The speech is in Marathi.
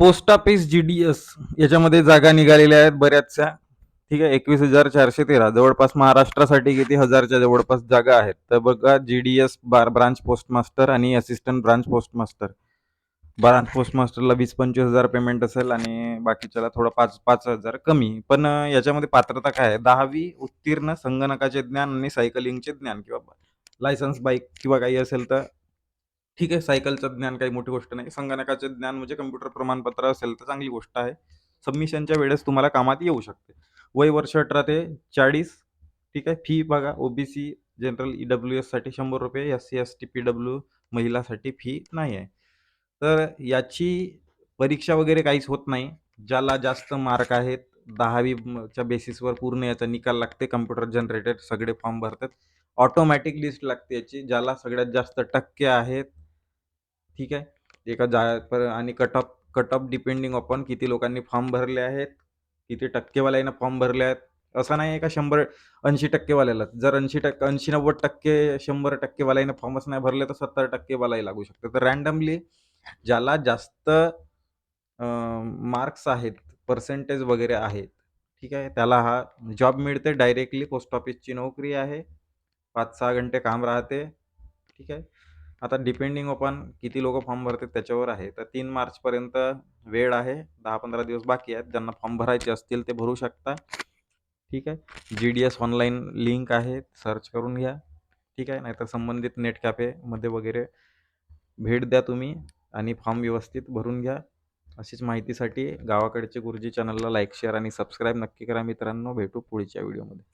Post office G D S याच्यामध्ये जागा निघालेल्या आहेत बऱ्याचशा. ठीक आहे एकवीस हजार चारशे तेरा. जवळपास महाराष्ट्रासाठी किती हजारच्या जवळपास जागा आहेत. तर बघा जी डी एस बार ब्रांच पोस्ट मास्टर आणि assistant branch post master branch post मास्टरला वीस पंचवीस हजार पेमेंट असेल आणि बाकीच्याला थोडं पाच पाच हजार कमी. पण याच्यामध्ये पात्रता काय आहे? दहावी उत्तीर्ण संगणकाचे ज्ञान आणि सायकलिंगचे ज्ञान किंवा लायसन्स बाईक किंवा काही असेल तर ठीक आहे सायकलचं ज्ञान काही मोठी गोष्ट नाही. संगणकाचे ज्ञान म्हणजे कम्प्युटर प्रमाणपत्र असेल तर चांगली गोष्ट आहे. सबमिशनच्या वेळेस तुम्हाला कामात येऊ शकते. वय वर्ष अठरा ते चाळीस ठीक आहे? फी बघा. ओबीसी जनरल ई डब्ल्यू एससाठी शंभर रुपये S C S T P W महिलासाठी fee नाही आहे. तर याची परीक्षा वगैरे काहीच होत नाही. ज्याला जास्त मार्क आहेत दहावीच्या बेसिसवर पूर्ण याचा निकाल लागते कम्प्युटर जनरेटेड सगळे फॉर्म भरतात. ऑटोमॅटिक लिस्ट लागते याची ज्याला सगळ्यात जास्त टक्के आहेत ठीक आहे? एका जा पर आणि कटअप कटअप डिपेंडिंग अपॉन किती लोकांनी फॉर्म भरले आहेत किती टक्केवाल्यानं फॉर्म भरले आहेत. असं नाही आहे का शंभर ऐंशी टक्केवाल्याला जर ऐंशी टक्के ऐंशी नव्वद टक्के शंभर टक्केवाल्यानं फॉर्मच नाही भरले तर सत्तर टक्केवालाही लागू शकते. तर रँडमली ज्याला जास्त मार्क्स आहेत पर्सेंटेज वगैरे आहेत ठीक आहे? त्याला हा जॉब मिळते डायरेक्टली पोस्ट ऑफिसची नोकरी आहे. पाच सहा घंटे काम राहते ठीक आहे? आता डिपेंडिंग ओपन किती लोक फॉर्म भरतात त्याच्यावर आहे. तर तीन मार्चपर्यंत वेळ आहे. दहा पंधरा दिवस बाकी आहेत. ज्यांना फॉर्म भरायचे असतील ते भरू शकता. ठीक आहे? G D S online link आहे. सर्च करून घ्या. ठीक आहे? नाहीतर संबंधित नेट कॅफेमध्ये वगैरे भेट द्या तुम्ही आणि फॉर्म व्यवस्थित भरून घ्या. अशीच माहितीसाठी गावाकडचे गुरुजी चॅनलला लाईक शेअर आणि सबस्क्राईब नक्की करा मित्रांनो. भेटू पुढच्या व्हिडिओमध्ये